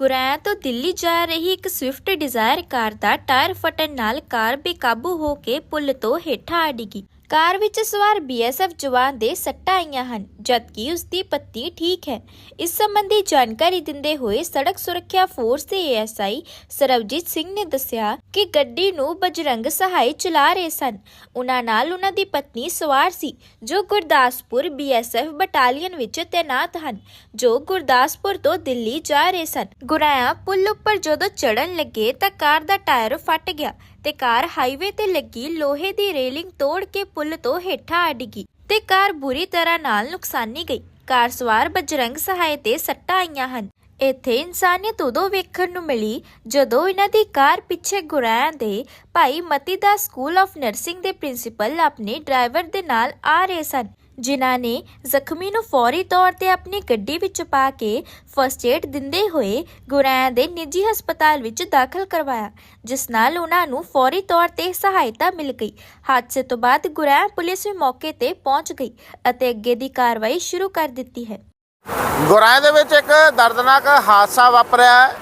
ਗੁਰੈਂ ਤੋਂ ਦਿੱਲੀ ਜਾ ਰਹੀ ਇੱਕ ਸਵਿਫਟ ਡਿਜ਼ਾਇਰ ਕਾਰ ਦਾ ਟਾਇਰ ਫਟਣ ਨਾਲ ਕਾਰ ਬੇਕਾਬੂ ਹੋ ਕੇ ਪੁਲ ਤੋਂ ਹੇਠਾਂ ਆ ਡਿੱਗੀ। ਕਾਰ ਵਿੱਚ ਸਵਾਰ ਬੀਐਸਐਫ ਜਵਾਨ ਦੇ ਸੱਟਾਂ ਆਈਆਂ ਹਨ, ਜਦਕਿ ਉਸ ਦੀ ਪਤਨੀ ਠੀਕ ਹੈ। ਇਸ ਸੰਬੰਧੀ ਜਾਣਕਾਰੀ ਦਿੰਦੇ ਹੋਏ ਸੜਕ ਸੁਰੱਖਿਆ ਫੋਰਸ ਦੇ ਏਐਸਆਈ ਸਰਬਜੀਤ ਸਿੰਘ ਨੇ ਦੱਸਿਆ ਕਿ ਗੱਡੀ ਨੂੰ ਬਜਰੰਗ ਸਹਾਈ ਚਲਾ ਰਹੇ ਸਨ। ਉਹਨਾਂ ਨਾਲ ਉਹਨਾਂ ਦੀ ਪਤਨੀ ਸਵਾਰ ਸੀ, ਜੋ ਗੁਰਦਾਸਪੁਰ ਬੀਐਸਐਫ ਬਟਾਲੀਅਨ ਵਿੱਚ ਤੈਨਾਤ ਹਨ, ਜੋ ਗੁਰਦਾਸਪੁਰ ਤੋਂ ਦਿੱਲੀ ਜਾ ਰਹੇ ਸਨ। ਗੁਰਾਇਆ ਪੁਲ ਉੱਪਰ ਜਦੋਂ ਚੜਨ ਲੱਗੇ ਤਾਂ ਕਾਰ ਦਾ ਟਾਇਰ ਫਟ ਗਿਆ ਤੇ ਕਾਰ ਹਾਈਵੇ ਤੇ ਲੱਗੀ, ਲੋਹੇ ਦੀ ਰੇਲਿੰਗ ਤੋੜ ਕੇ ਪੁਲ ਤੋਂ ਹੇਠਾਂ ਆ ਡਿੱਗੀ ਤੇ ਕਾਰ ਬੁਰੀ ਤਰ੍ਹਾਂ ਨਾਲ ਨੁਕਸਾਨੀ ਗਈ। ਕਾਰ ਸਵਾਰ ਬਜਰੰਗ ਸਹਾਇ ਤੇ ਸੱਟਾਂ ਆਈਆਂ ਹਨ। ਇੱਥੇ ਇਨਸਾਨੀਅਤ ਉਦੋਂ ਵੇਖਣ ਨੂੰ ਮਿਲੀ ਜਦੋਂ ਇਹਨਾਂ ਦੀ ਕਾਰ ਪਿੱਛੇ ਗੁਰਾਇਆਂ ਦੇ ਭਾਈ ਮਤੀ ਦਾ ਸਕੂਲ ਆਫ ਨਰਸਿੰਗ ਦੇ ਪ੍ਰਿੰਸੀਪਲ ਆਪਣੇ ਡਰਾਈਵਰ ਦੇ ਨਾਲ ਆ ਰਹੇ ਸਨ। ਜਿਨ੍ਹਾਂ ਨੇ ਜ਼ਖਮੀ ਨੂੰ ਫੌਰੀ ਤੌਰ ਤੇ ਆਪਣੀ ਗੱਡੀ ਵਿੱਚ ਪਾ ਕੇ ਫਰਸਟ ਏਡ ਦਿੰਦੇ ਹੋਏ ਗੁਰਾਇਆਂ ਦੇ ਨਿੱਜੀ ਹਸਪਤਾਲ ਵਿੱਚ ਦਾਖਲ ਕਰਵਾਇਆ, ਜਿਸ ਨਾਲ ਉਹਨਾਂ ਨੂੰ ਫੌਰੀ ਤੌਰ ਤੇ ਸਹਾਇਤਾ ਮਿਲ ਗਈ। ਹਾਦਸੇ ਤੋਂ ਬਾਅਦ ਗੁਰਾਇਆ ਪੁਲਿਸ ਵੀ ਮੌਕੇ ਤੇ ਪਹੁੰਚ ਗਈ ਅਤੇ ਅੱਗੇ ਦੀ ਕਾਰਵਾਈ ਸ਼ੁਰੂ ਕਰ ਦਿੱਤੀ ਹੈ। ਗੁਰਾਏ ਦੇ ਵਿੱਚ ਇੱਕ ਦਰਦਨਾਕ ਹਾਦਸਾ ਵਾਪਰਿਆ। ਹੈ।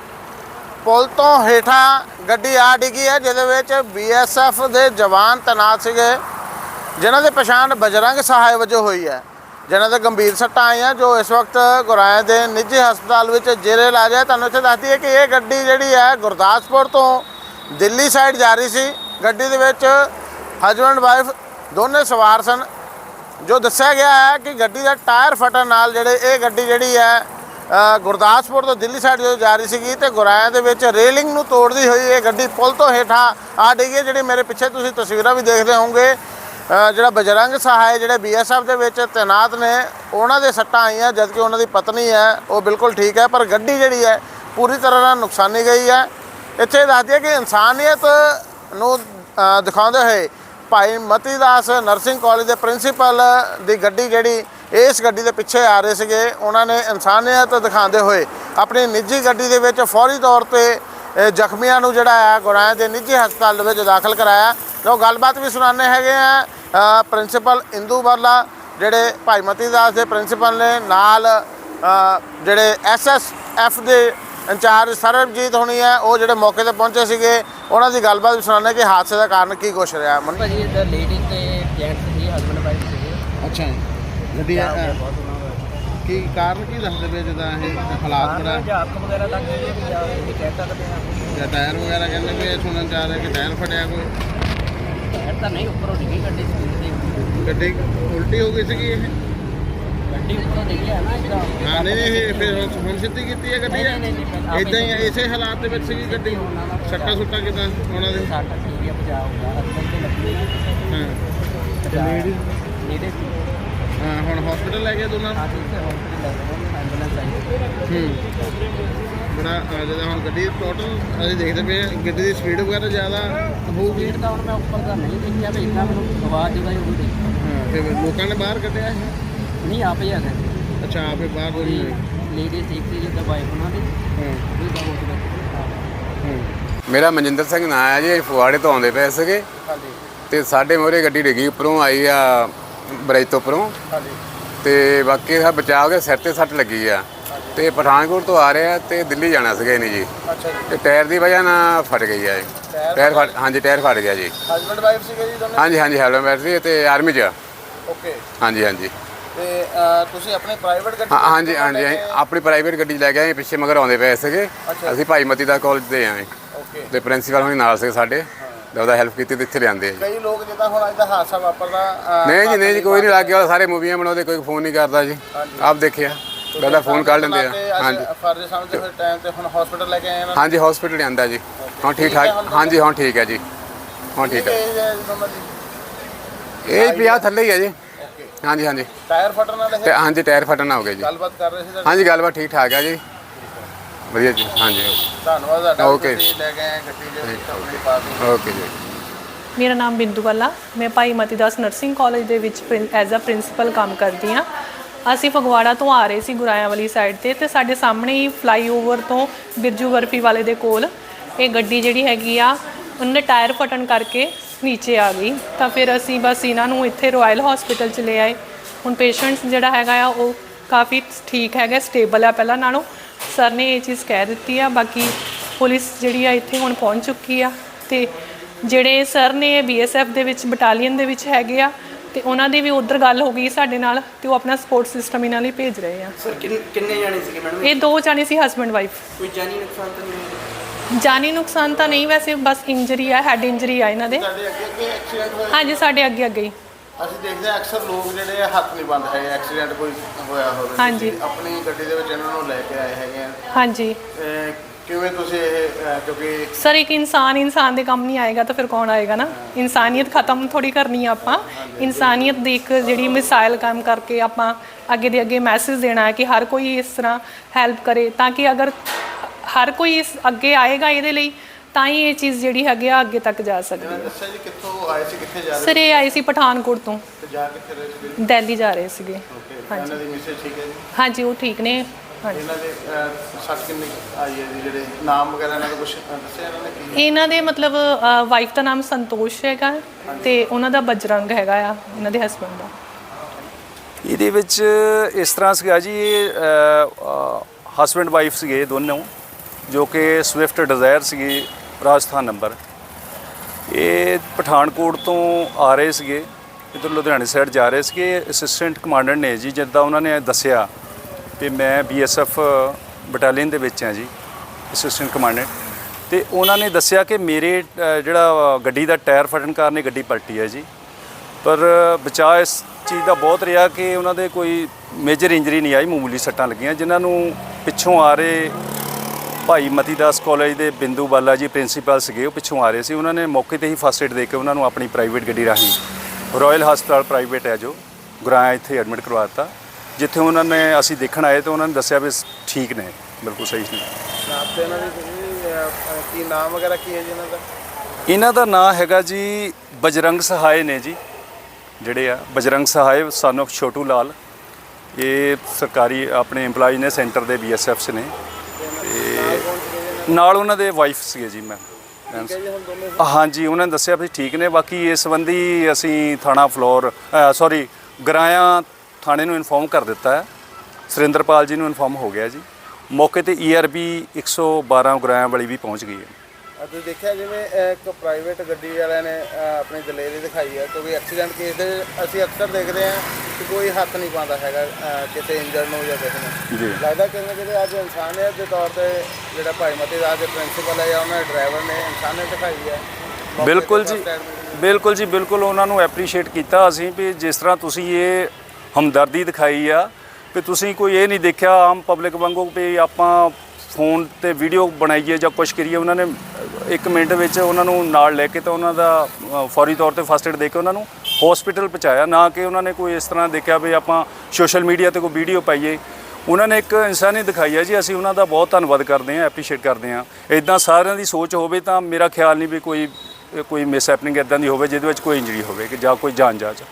ਪੁਲ ਤੋਂ ਹੇਠਾਂ ਗੱਡੀ ਆ ਡਿੱਗੀ ਹੈ, ਜਿਹਦੇ ਵਿੱਚ ਬੀਐਸਐਫ ਦੇ ਜਵਾਨ ਤੈਨਾਤ ਸੀਗੇ। ਜਿਨ੍ਹਾਂ ਦੀ ਪਛਾਣ ਬਜਰੰਗ ਸਹਾਇ ਵਜੋਂ ਹੋਈ ਹੈ। ਜਿਨ੍ਹਾਂ ਦੇ ਗੰਭੀਰ ਸੱਟਾਂ ਆਈਆਂ, ਜੋ ਇਸ ਵਕਤ ਗੁਰਾਏ ਦੇ ਨਿੱਜੀ ਹਸਪਤਾਲ ਵਿੱਚ ਜੇਰੇ ਇਲਾਜ ਹੈ ਤੁਹਾਨੂੰ ਇੱਥੇ ਦੱਸਦੀ ਹੈ ਕਿ ਇਹ ਗੱਡੀ ਜਿਹੜੀ ਹੈ ਗੁਰਦਾਸਪੁਰ ਤੋਂ ਦਿੱਲੀ ਸਾਈਡ ਜਾ ਰਹੀ ਸੀ। ਗੱਡੀ ਦੇ ਵਿੱਚ ਹਸਬੰਡ ਵਾਈਫ ਦੋਨੇ ਸਵਾਰ ਸਨ। ਜੋ ਦੱਸਿਆ ਗਿਆ ਹੈ ਕਿ ਗੱਡੀ ਦਾ ਟਾਇਰ ਫਟਣ ਨਾਲ ਜਿਹੜੇ ਇਹ ਗੱਡੀ ਜਿਹੜੀ ਹੈ ਗੁਰਦਾਸਪੁਰ ਤੋਂ ਦਿੱਲੀ ਸਾਈਡ ਜਦੋਂ ਜਾ ਰਹੀ ਸੀਗੀ ਤੇ ਗੁਰਾਇਆਂ ਦੇ ਵਿੱਚ ਰੇਲਿੰਗ ਨੂੰ ਤੋੜਦੀ ਹੋਈ ਇਹ ਗੱਡੀ ਪੁਲ ਤੋਂ ਹੇਠਾਂ ਆ ਡਿੱਗੀ ਹੈ। ਜਿਹੜੀ ਮੇਰੇ ਪਿੱਛੇ ਤੁਸੀਂ ਤਸਵੀਰਾਂ ਵੀ ਦੇਖਦੇ ਹੋਵੋਗੇ ਜਿਹੜਾ ਬਜਰੰਗ ਸਹਾਇ ਜਿਹੜੇ ਬੀਐਸਐਫ ਦੇ ਵਿੱਚ ਤੈਨਾਤ ਨੇ, ਉਹਨਾਂ ਦੇ ਸੱਟਾਂ ਆਈਆਂ, ਜਦਕਿ ਉਹਨਾਂ ਦੀ ਪਤਨੀ ਹੈ, ਉਹ ਬਿਲਕੁਲ ਠੀਕ ਹੈ, ਪਰ ਗੱਡੀ ਜਿਹੜੀ ਹੈ, ਪੂਰੀ ਤਰ੍ਹਾਂ ਨਾਲ ਨੁਕਸਾਨੀ ਗਈ ਹੈ। ਇੱਥੇ ਦੱਸ ਦਈਏ ਕਿ ਇਨਸਾਨੀਅਤ ਨੂੰ ਦਿਖਾਉਂਦੇ ਹੋਏ ਭਾਈ ਮਤੀ ਦਾਸ ਨਰਸਿੰਗ ਕਾਲਜ ਦੇ ਪ੍ਰਿੰਸੀਪਲ ਦੀ ਗੱਡੀ ਜਿਹੜੀ, ਇਸ ਗੱਡੀ ਦੇ ਪਿੱਛੇ ਆ ਰਹੇ ਸੀਗੇ। ਉਹਨਾਂ ਨੇ ਇਨਸਾਨੀਅਤ ਦਿਖਾਉਂਦੇ ਹੋਏ ਆਪਣੀ ਨਿੱਜੀ ਗੱਡੀ ਦੇ ਵਿੱਚ ਫੌਰੀ ਤੌਰ ਤੇ ਜ਼ਖਮੀਆਂ ਨੂੰ ਜਿਹੜਾ ਹੈ ਗੁਰਾਇਆ ਦੇ ਨਿੱਜੀ ਹਸਪਤਾਲ ਦੇ ਵਿੱਚ ਦਾਖਲ ਕਰਾਇਆ। ਜੋ ਗੱਲਬਾਤ ਵੀ ਸੁਣਾਉਂਦੇ ਹੈਗੇ ਆ। ਪ੍ਰਿੰਸੀਪਲ ਇੰਦੂ ਬਾਲਾ ਜਿਹੜੇ ਭਾਈ ਮਤੀ ਦਾਸ ਦੇ ਪ੍ਰਿੰਸੀਪਲ ਨੇ ਨਾਲ ਜਿਹੜੇ ਐਸਐਸਐਫ ਦੇ ਇੰਚਾਰਜ ਸਰਬਜੀਤ ਹੋਣੀ ਹੈ ਉਹ ਜਿਹੜੇ ਮੌਕੇ ਤੇ ਪਹੁੰਚੇ ਸੀਗੇ ਉਹਨਾਂ ਦੀ ਗੱਲਬਾਤ ਵੀ ਸੁਣਾਉਂਦੇ ਕਿ ਹਾਦਸੇ ਦਾ ਕਾਰਨ ਕੀ ਕੁਛ ਰਿਹਾ। ਮਨ ਭਾਜੀ ਇਧਰ ਲੇਡੀ ਤੇ ਜੈਂਟਸ ਸੀ ਹਸਬੰਡ ਵਾਈਫ ਸੀਗੇ। ਅੱਛਾ ਗੱਡੀ ਕੀ ਕਾਰਨ ਕੀ ਦੱਸਦੇ ਪਏ ਜਿੱਦਾਂ ਇਹ ਹਾਲਾਤ ਬੜਾ ਅੱਖ ਵਗੈਰਾ ਲੱਗ ਗਈ ਹੈ ਹਾਂ। ਜਾਂ ਟਾਇਰ ਵਗੈਰਾ ਕਹਿੰਦੇ ਵੀ ਸੁਣਨ ਚ ਆ ਰਿਹਾ ਕਿ ਟਾਇਰ ਫਟਿਆ ਕੋਈ? ਇਹ ਤਾਂ ਨਹੀਂ ਉੱਪਰੋਂ ਡਿੱਗੀ ਗੱਡੀ ਸਪੀਡ ਦੀ। ਗੱਡੀ ਉਲਟੀ ਹੋ ਗਈ ਸੀਗੀ ਇਹ? ਗੱਡੀ ਉੱਪਰੋਂ ਡਿੱਗੀ ਹੈ ਨਾ ਇਦਾਂ ਹਾਂ ਨਹੀਂ ਇਹ ਫਿਰ ਹੁਣ ਸਿੱਧੀ ਕੀਤੀ ਹੈ ਗੱਡੀ ਇਦਾਂ ਹੀ ਇਸੇ ਹਾਲਾਤ ਦੇ ਵਿੱਚ ਸੀਗੀ ਗੱਡੀ? ਸੱਟਾ ਸੁੱਟਾ ਕਿਦਾਂ ਉਹਨਾਂ ਦੇ? ਸਾਡਾ ਠੀਕ ਹੈ ਬਚਾਅ ਹੋ। ਗਿਆ ਹਸਬੰਡ ਤੇ ਲੱਗੀ ਹਾਂ ਲੇਡੀ ਲੇਡੀ ਹਾਂ ਹੁਣ ਹਸਪੀਟਲ ਲੈ ਗਏ ਦੋਨਾਂ ਨੂੰ ਆ ਜੀ ਤੇ ਹਸਪੀਟਲ ਲੈ ਗਏ ਐਂਬੂਲੈਂਸ ਆਈ ਹੂੰ। ਬੜਾ ਅਹ, ਜਿੱਦਾਂ ਹੁਣ ਗੱਡੀ ਟੋਟਲ ਅਸੀਂ ਦੇਖਦੇ ਪਏ ਹਾਂ, ਗੱਡੀ ਦੀ ਸਪੀਡ ਵਗੈਰਾ ਜ਼ਿਆਦਾ ਹੋਊਗੀ। ਸਪੀਡ ਤਾਂ ਹੁਣ ਮੈਂ ਉੱਪਰ ਦਾ ਨਹੀਂ ਦੇਖਿਆ ਵੀ ਇੰਨਾ ਮੈਨੂੰ ਆਵਾਜ਼ ਜਦੋਂ ਹੀ ਉਹਦੀ ਦੇਖੀ ਹਾਂ ਫਿਰ ਲੋਕਾਂ ਨੇ ਬਾਹਰ ਕੱਢਿਆ ਇਹ? ਨਹੀਂ ਆਪੇ ਹੀ ਆ ਗਏ। ਅੱਛਾ ਆਪੇ ਬਾਹਰ ਕੋਈ ਹੋਈ ਲੇਡੀ ਠੀਕ ਸੀ ਜਿੱਦਾਂ ਵਾਈਫ ਉਹਨਾਂ ਦੀ ਹਾਂ। ਉਹ ਤਾਂ ਹਸਪੀਟਲ ਹਾਂ ਮੇਰਾ ਮਨਜਿੰਦਰ ਸਿੰਘ ਨਾਂ ਹੈ ਜੀ ਅਸੀਂ ਫਗਵਾੜੇ ਤੋਂ ਆਉਂਦੇ ਪਏ ਸੀਗੇ। ਹਾਂਜੀ। ਤੇ ਸਾਡੇ ਮੋਰੇ ਗੱਡੀ ਡਿੱਗੀ ਉੱਪਰੋਂ ਆਈ ਆ ਬਰੇਜ ਤੋਂ ਉੱਪਰੋਂ। ਹਾਂਜੀ। ਤੇ ਬਾਕੀ ਸਭ ਬਚਾ ਹੋ ਗਿਆ ਸਿਰ ਤੇ ਸੱਟ ਲੱਗੀ ਆ। ਤੇ ਪਠਾਨਕੋਟ ਤੋਂ ਆ ਰਿਹਾ ਤੇ ਦਿੱਲੀ ਜਾਣਾ ਸੀਗਾ ਇਹਨੇ ਜੀ। ਅੱਛਾ ਜੀ। ਤੇ ਟਾਇਰ ਦੀ ਵਜ੍ਹਾ ਨਾਲ ਫਟ ਗਈ ਆ ਇਹ। ਟਾਇਰ ਟਾਇਰ ਫਟ ਹਾਂਜੀ ਟਾਇਰ ਫਟ ਗਿਆ ਜੀ। ਹਸਬੰਡ ਵਾਈਫ ਸੀਗੇ ਜੀ ਦੋਨੇ? ਹਾਂਜੀ ਹਾਂਜੀ ਹੈਲੋ ਮੈਟਰੀ ਤੇ ਆਰਮੀ ਚ। ਓਕੇ ਹਾਂਜੀ ਹਾਂਜੀ। ਤੇ ਅਹ, ਤੁਸੀਂ ਆਪਣੇ ਪ੍ਰਾਈਵੇਟ ਗੱਡੀ ਹਾਂ ਹਾਂਜੀ ਹਾਂਜੀ ਅਸੀਂ ਆਪਣੀ ਪ੍ਰਾਈਵੇਟ ਗੱਡੀ ਲੈ ਕੇ ਆਏ ਪਿੱਛੇ ਮਗਰ ਆਉਂਦੇ ਪਏ ਸੀਗੇ। ਅਸੀਂ ਭਾਈ ਮਤੀ ਦਾ ਕਾਲਜ ਦੇ ਆਏ। ਓਕੇ ਤੇ ਪ੍ਰਿੰਸੀਪਲ ਹੋਣੀ ਨਾਲ ਸੀ ਸਾਡੇ। ਉਹਦਾ ਹੈਲਪ ਕੀਤੀ ਤੇ ਇੱਥੇ ਲਿਆਂਦੇ ਆ ਜੀ। ਕਈ ਲੋਕ ਜਿੱਦਾਂ ਹੁਣ ਅੱਜ ਦਾ ਹਾਦਸਾ ਵਾਪਰਦਾ ਅਹ, ਨਹੀਂ ਜੀ ਨਹੀਂ ਜੀ ਕੋਈ ਨਹੀਂ ਲੱਗ ਗਿਆ ਸਾਰੇ ਮੂਵੀਆਂ ਬਣਾਉਂਦੇ ਕੋਈ ਫੋਨ ਨਹੀਂ ਕਰਦਾ ਜੀ। ਆਪ ਦੇਖਿਆ ਪਹਿਲਾਂ ਫੋਨ ਕਰ ਲੈਂਦੇ ਆ। ਤੇ ਹਾਂਜੀ। ਫਰਜ਼ ਸਮਝਦੇ ਫਿਰ ਟਾਈਮ ਤੇ ਹੁਣ ਹਸਪੀਟਲ ਲੈ ਕੇ ਆਏ ਨੂੰ। ਹਾਂਜੀ ਹਸਪੀਟਲ ਲਿਆਂਦਾ ਜੀ। ਹੁਣ ਠੀਕ ਠਾਕ। ਹਾਂਜੀ ਹੁਣ ਠੀਕ ਹੈ ਜੀ। ਹੁਣ ਠੀਕ ਹੈ। ਇਹ 50 ਥੱਲੇ ਹੀ ਹੈ ਜੀ। ਓਕੇ ਹਾਂਜੀ ਹਾਂਜੀ। ਟਾਇਰ ਫਟਣ ਤੇ ਹਾਂਜੀ ਟਾਇਰ ਫਟਣ ਹੋ ਗਿਆ ਜੀ। ਗੱਲਬਾਤ ਕਰ ਰਹੇ ਸੀ ਤਾਂ ਹਾਂਜੀ ਗੱਲਬਾਤ ਠੀਕ ਠਾਕ ਹੈ ਜੀ। ਵਧੀਆ ਜੀ ਹਾਂਜੀ ਧੰਨਵਾਦ ਤੁਹਾਡਾ Okay. ਤੁਸੀਂ ਲੈ ਕੇ ਆਏ ਗੱਡੀ ਆਪਣੀ ਪਾਸ ਓਕੇ ਜੀ। ਮੇਰਾ ਨਾਮ ਬਿੰਦੂ ਵਾਲਾ ਮੈਂ ਭਾਈ ਮਤੀਦਾਸ ਨਰਸਿੰਗ ਕਾਲਜ ਦੇ ਵਿੱਚ ਐਜ਼ ਅ ਪ੍ਰਿੰਸੀਪਲ ਕੰਮ ਕਰਦੀ ਹਾਂ। ਅਸੀਂ ਫਗਵਾੜਾ ਤੋਂ ਆ ਰਹੇ ਸੀ ਗੁਰਾਇਆ ਵਾਲੀ ਸਾਈਡ ਤੇ ਤੇ ਸਾਡੇ ਸਾਹਮਣੇ ਹੀ ਫਲਾਈਓਵਰ ਤੋਂ ਬਿਰਜੂ ਬਰਫੀ ਵਾਲੇ ਦੇ ਕੋਲ ਇਹ ਗੱਡੀ ਜਿਹੜੀ ਹੈਗੀ ਆ ਉਹਨੇ ਟਾਇਰ ਫਟਣ ਕਰਕੇ ਨੀਚੇ ਆ ਗਈ। ਤਾਂ ਫਿਰ ਅਸੀਂ ਬਸ ਇਹਨਾਂ ਨੂੰ ਇੱਥੇ ਰਾਇਲ ਹਸਪੀਟਲ ਚ ਲੈ ਆਏ। ਹੁਣ ਪੇਸ਼ੈਂਟਸ ਜਿਹੜਾ ਹੈਗਾ ਆ ਉਹ ਕਾਫੀ ਠੀਕ ਹੈਗਾ ਸਟੇਬਲ ਆ ਪਹਿਲਾਂ ਨਾਲੋਂ। ਸਰ ਨੇ ਇਹ ਚੀਜ਼ ਕਹਿ ਦਿੱਤੀ ਆ ਬਾਕੀ ਪੁਲਿਸ ਜਿਹੜੀ ਆ ਇੱਥੇ ਹੁਣ ਪਹੁੰਚ ਚੁੱਕੀ ਆ ਤੇ ਜਿਹੜੇ ਸਰ ਨੇ ਬੀਐਸਐਫ ਦੇ ਵਿੱਚ ਬਟਾਲੀਅਨ ਦੇ ਵਿੱਚ ਹੈਗੇ ਆ ਤੇ ਉਹਨਾਂ ਦੀ ਵੀ ਉਧਰ ਗੱਲ ਹੋ ਗਈ ਸਾਡੇ ਨਾਲ ਤੇ ਉਹ ਆਪਣਾ ਸਪੋਰਟ ਸਿਸਟਮ ਇਹਨਾਂ ਲਈ ਭੇਜ ਰਹੇ ਆ। ਸਰ ਕਿੰਨ- ਕਿੰਨੇ ਜਾਣੇ ਸੀਗੇ ਮੈਡਮ? ਇਹ ਦੋ ਜਾਣੇ ਸੀ ਹਸਬੰਡ ਵਾਈਫ ਕੋਈ ਜਾਨੀ ਨੁਕਸਾਨ ਤਾਂ ਨਹੀਂ ਹੋਇਆ? ਜਾਨੀ ਨੁਕਸਾਨ ਤਾਂ ਨਹੀਂ ਵੈਸੇ ਬਸ ਇੰਜਰੀ ਆ ਹੈਡ ਇੰਜਰੀ ਆ ਇਹਨਾਂ ਦੇ। ਸਾਡੇ ਅੱਗੇ ਅੱਗੇ ਐਕਸੀਡੈਂਟ ਹੋਇਆ? ਹਾਂਜੀ ਸਾਡੇ ਅੱਗੇ ਅੱਗੇ ਹੀ। ਅਸੀਂ ਦੇਖਦੇ ਹਾਂ ਅਕਸਰ ਲੋਕ ਜਿਹੜੇ ਆ ਹੱਥ ਨਹੀਂ ਬੰਦ ਹੈ ਐਕਸੀਡੈਂਟ ਕੋਈ ਹੋਇਆ ਹੋਵੇ। ਹਾਂਜੀ। ਤੁਸੀਂ ਆਪਣੀ ਗੱਡੀ ਦੇ ਵਿੱਚ ਇਹਨਾਂ ਨੂੰ ਲੈ ਕੇ ਆਏ ਹੈਗੇ ਆ। ਹਾਂਜੀ। ਅਹ ਕਿਵੇਂ ਤੁਸੀਂ ਇਹ ਅਹ ਕਿਉਂਕਿ ਸਰ ਇੱਕ ਇਨਸਾਨ ਇਨਸਾਨ ਦੇ ਕੰਮ ਨਹੀਂ ਆਏਗਾ ਤਾਂ ਫਿਰ ਕੌਣ ਆਏਗਾ ਨਾ? ਇਨਸਾਨੀਅਤ ਖਤਮ ਥੋੜੀ ਕਰਨੀ ਆ ਆਪਾਂ। ਇਨਸਾਨੀਅਤ ਦੀ ਇੱਕ ਜਿਹੜੀ ਮਿਸਾਈਲ ਕੰਮ ਕਰਕੇ ਆਪਾਂ ਅੱਗੇ ਦੇ ਅੱਗੇ ਮੈਸੇਜ ਦੇਣਾ ਹੈ ਕਿ ਹਰ ਕੋਈ ਇਸ ਤਰ੍ਹਾਂ ਹੈਲਪ ਕਰੇ ਤਾਂ ਕਿ ਅਗਰ ਹਰ ਕੋਈ ਇਸ ਅੱਗੇ ਆਏਗਾ ਇਹਦੇ ਲਈ ਤਾਂ ਹੀ ਇਹ ਚੀਜ਼ ਜਿਹੜੀ ਹੈਗੀ ਆ ਅੱਗੇ ਤੱਕ ਜਾ ਸਕਦੀ ਹੈ। ਦੱਸਿਆ ਜੀ ਕਿੱਥੋਂ ਆਏ ਸੀ ਕਿੱਥੇ ਜਾ ਰਹੇ ਸਰ ਇਹ ਆਏ ਸੀ ਪਠਾਨਕੋਟ ਤੋਂ। ਤੇ ਜਾ ਕਿੱਥੇ ਰਹੇ ਸੀ ਦਿੱਲੀ ਜਾ ਰਹੇ ਸੀਗੇ। ਓਕੇ ਹਾਂਜੀ। ਇਹਨਾਂ ਦੀ ਮੈਸੇਜ ਠੀਕ ਹੈ ਜੀ? ਹਾਂਜੀ ਉਹ ਠੀਕ ਨੇ। ਹਾਂਜੀ। ਇਹਨਾਂ ਦੇ ਅਹ, ਸੱਟ ਕਿੰਨੀ ਆਈ ਹੈ ਜੀ ਜਿਹੜੇ ਨਾਮ ਵਗੈਰਾ ਇਹਨਾਂ ਦਾ ਕੁਝ ਦੱਸਿਆ ਇਹਨਾਂ ਨੇ ਕੀ? ਇਹਨਾਂ ਦੇ ਮਤਲਬ ਵਾਈਫ ਦਾ ਨਾਮ ਸੰਤੋਸ਼ ਹੈਗਾ ਤੇ ਉਹਨਾਂ ਦਾ ਬਜਰੰਗ ਹੈਗਾ ਆ ਇਹਨਾਂ ਦੇ ਹਸਬੰਡ ਦਾ। ਇਹਦੇ ਵਿੱਚ ਇਸ ਤਰ੍ਹਾਂ ਸੀਗਾ ਜੀ ਹਸਬੰਡ ਵਾਈਫ ਸੀਗੇ ਦੋਨੋਂ ਜੋ ਕਿ ਸਵਿਫਟ ਡਿਜ਼ਾਇਰ ਸੀਗੀ ਰਾਜਸਥਾਨ ਨੰਬਰ। ਇਹ ਪਠਾਨਕੋਟ ਤੋਂ ਆ ਰਹੇ ਸੀਗੇ, ਇੱਧਰ ਲੁਧਿਆਣੇ ਸਾਈਡ ਜਾ ਰਹੇ ਸੀਗੇ। ਅਸਿਸਟੈਂਟ ਕਮਾਂਡੈਂਟ ਨੇ ਜੀ, ਜਿੱਦਾਂ ਉਹਨਾਂ ਨੇ ਦੱਸਿਆ ਕਿ ਮੈਂ ਬੀਐਸਐਫ ਬਟਾਲੀਅਨ ਦੇ ਵਿੱਚ ਹਾਂ ਜੀ ਅਸਿਸਟੈਂਟ ਕਮਾਂਡੈਂਟ ਤੇ ਉਹਨਾਂ ਨੇ ਦੱਸਿਆ ਕਿ ਮੇਰੇ ਜਿਹੜਾ ਗੱਡੀ ਦਾ ਟਾਇਰ ਫਟਣ ਕਾਰਨ ਇਹ ਗੱਡੀ ਪਲਟੀ ਹੈ ਜੀ। ਪਰ ਬਚਾਅ ਇਸ ਚੀਜ਼ ਦਾ ਬਹੁਤ ਰਿਹਾ ਕਿ ਉਹਨਾਂ ਦੇ ਕੋਈ ਮੇਜਰ ਇੰਜਰੀ ਨਹੀਂ ਆਈ, ਮਾਮੂਲੀ ਸੱਟਾਂ ਲੱਗੀਆਂ, ਜਿਨ੍ਹਾਂ ਨੂੰ ਪਿੱਛੋਂ ਆ ਰਹੇ ਭਾਈ ਮਤੀਦਾਸ ਕਾਲਜ ਦੇ ਬਿੰਦੂ ਬਾਲਾ ਜੀ ਪ੍ਰਿੰਸੀਪਲ ਸੀਗੇ ਉਹ ਪਿੱਛੋਂ ਆ ਰਹੇ ਸੀ। ਉਹਨਾਂ ਨੇ ਮੌਕੇ ਤੇ ਹੀ ਫਸਟ ਏਡ ਦੇ ਕੇ ਉਹਨਾਂ ਨੂੰ ਆਪਣੀ ਪ੍ਰਾਈਵੇਟ ਗੱਡੀ ਰਾਹੀਂ ਰਾਇਲ ਹਸਪਤਾਲ ਪ੍ਰਾਈਵੇਟ ਹੈ ਜੋ ਗੁਰਾਇਆ ਇੱਥੇ ਐਡਮਿਟ ਕਰਵਾਤਾ ਜਿੱਥੇ ਉਹਨਾਂ ਨੇ ਅਸੀਂ ਦੇਖਣ ਆਏ ਤਾਂ ਉਹਨਾਂ ਨੇ ਦੱਸਿਆ ਵੀ ਠੀਕ ਨੇ ਬਿਲਕੁਲ ਸਹੀ ਨੇ ਨਾਮ ਤੇ ਇਹਨਾਂ ਦੀ ਕੀ ਨਾਮ ਵਗੈਰਾ ਕੀ ਹੈ ਜੀ ਇਹਨਾਂ ਦਾ? ਇਹਨਾਂ ਦਾ ਨਾਂ ਹੈਗਾ ਜੀ ਬਜਰੰਗ ਸਹਾਏ ਨੇ ਜੀ ਜਿਹੜੇ ਆ ਬਜਰੰਗ ਸਹਾਏ son of ਛੋਟੂ ਲਾਲ। ਇਹ ਸਰਕਾਰੀ ਆਪਣੇ EMPLOYE ਨੇ ਸੈਂਟਰ ਦੇ 'ਚ ਨੇ। ਤੇ ਨਾਲ ਉਹਨਾਂ ਦੇ ਵਾਈਫ ਸੀਗੇ ਜੀ ਮੈਂ ਹਾਂਜੀ ਉਹਨਾਂ ਨੇ ਦੱਸਿਆ ਵੀ ਠੀਕ ਨੇ ਬਾਕੀ ਇਸ ਸੰਬੰਧੀ ਅਸੀਂ ਥਾਣਾ ਫਲੋਰ ਸੌਰੀ ਗਰਾਇਆ ਥਾਣੇ ਨੂੰ ਇਨਫੋਰਮ ਕਰ ਦਿੱਤਾ ਹੈ। ਸੁਰਿੰਦਰਪਾਲ ਜੀ ਨੂੰ ਇਨਫੋਰਮ ਹੋ ਗਿਆ ਜੀ। ਮੌਕੇ ਤੇ E ERB 112 ਗਰਾਇਆ ਵਾਲੀ ਵੀ ਪਹੁੰਚ ਗਈ ਹੈ। ਤੁਸੀਂ ਦੇਖਿਆ ਜਿਵੇਂ ਅਹ, ਇੱਕ ਪ੍ਰਾਈਵੇਟ ਗੱਡੀ ਵਾਲਿਆਂ ਨੇ ਅਹ, ਆਪਣੀ ਦਲੇਰੀ ਦਿਖਾਈ ਹੈ ਕਿਉਂਕਿ ਐਕਸੀਡੈਂਟ ਕੇਸ ਦੇ ਅਸੀਂ ਅਕਸਰ ਦੇਖਦੇ ਹਾਂ ਕਿ ਕੋਈ ਹੱਥ ਨਹੀਂ ਪਾਉਂਦਾ ਹੈਗਾ ਅਹ, ਕਿਸੇ ਇੰਜਰ ਨੂੰ ਜਾਂ ਕਿਸੇ ਨੂੰ। ਜੀ। ਲੱਗਦਾ ਕਿ ਜਿਹੜੇ ਅੱਜ ਇਨਸਾਨੀਅਤ ਦੇ ਤੌਰ ਤੇ ਜਿਹੜਾ ਭਾਈ ਮਤੀ ਦਾਸ ਦੇ ਪ੍ਰਿੰਸੀਪਲ ਹੈ ਜਾਂ ਉਹਨਾਂ ਦੇ ਡਰਾਈਵਰ ਨੇ ਇਨਸਾਨੀਅਤ ਦਿਖਾਈ ਹੈ। ਮੌਕੇ ਬਿਲਕੁਲ ਜੀ। first aid ਮਿਲੀ। ਬਿਲਕੁਲ ਜੀ ਬਿਲਕੁਲ ਉਹਨਾਂ ਨੂੰ ਐਪਰੀਸ਼ੀਏਟ ਕੀਤਾ ਅਸੀਂ ਵੀ ਜਿਸ ਤਰ੍ਹਾਂ ਤੁਸੀਂ ਇਹ ਹਮਦਰਦੀ ਦਿਖਾਈ ਆ ਕਿ ਤੁਸੀਂ ਕੋਈ ਇਹ ਨਹੀਂ ਦੇਖਿਆ ਆਮ ਪਬਲਿਕ ਵਾਂਗੂ ਵੀ ਆਪਾਂ ਫੋਨ ਤੇ ਵੀਡੀਓ ਬਣਾਈਏ ਜਾਂ ਕੁਝ ਕਰੀਏ ਉਹਨਾਂ ਨੇ ਇੱਕ ਮਿੰਟ ਵਿੱਚ ਉਹਨਾਂ ਨੂੰ ਨਾਲ ਲੈ ਕੇ ਤਾਂ ਉਹਨਾਂ ਦਾ ਫੌਰੀ ਤੌਰ ਤੇ ਫਸਟ ਏਡ ਦੇ ਕੇ ਉਹਨਾਂ ਨੂੰ ਹਸਪੀਟਲ ਪਹੁੰਚਾਇਆ। ਨਾ ਕਿ ਉਹਨਾਂ ਨੇ ਕੋਈ ਇਸ ਤਰ੍ਹਾਂ ਦੇਖਿਆ ਵੀ ਆਪਾਂ ਸੋਸ਼ਲ ਮੀਡੀਆ ਤੇ ਕੋਈ ਵੀਡੀਓ ਪਾਈਏ। ਉਹਨਾਂ ਨੇ ਇੱਕ ਇਨਸਾਨੀ ਦਿਖਾਈ ਹੈ ਜੀ, ਅਸੀਂ ਉਹਨਾਂ ਦਾ ਬਹੁਤ ਧੰਨਵਾਦ ਕਰਦੇ ਹਾਂ ਐਪਰੀਸ਼ੀਏਟ ਕਰਦੇ ਹਾਂ। ਇਦਾਂ ਸਾਰਿਆਂ ਦੀ ਸੋਚ ਹੋਵੇ ਤਾਂ ਮੇਰਾ ਖਿਆਲ ਨਹੀਂ ਵੀ ਕੋਈ ਕੋਈ ਮਿਸ ਹੈਪਨਿੰਗ ਇਦਾਂ ਦੀ ਹੋਵੇ, ਜਿਹਦੇ ਵਿੱਚ ਕੋਈ ਇੰਜਰੀ ਹੋਵੇ ਕਿ ਜਾਂ ਕੋਈ ਜਾਨ ਜਾ ਜਾ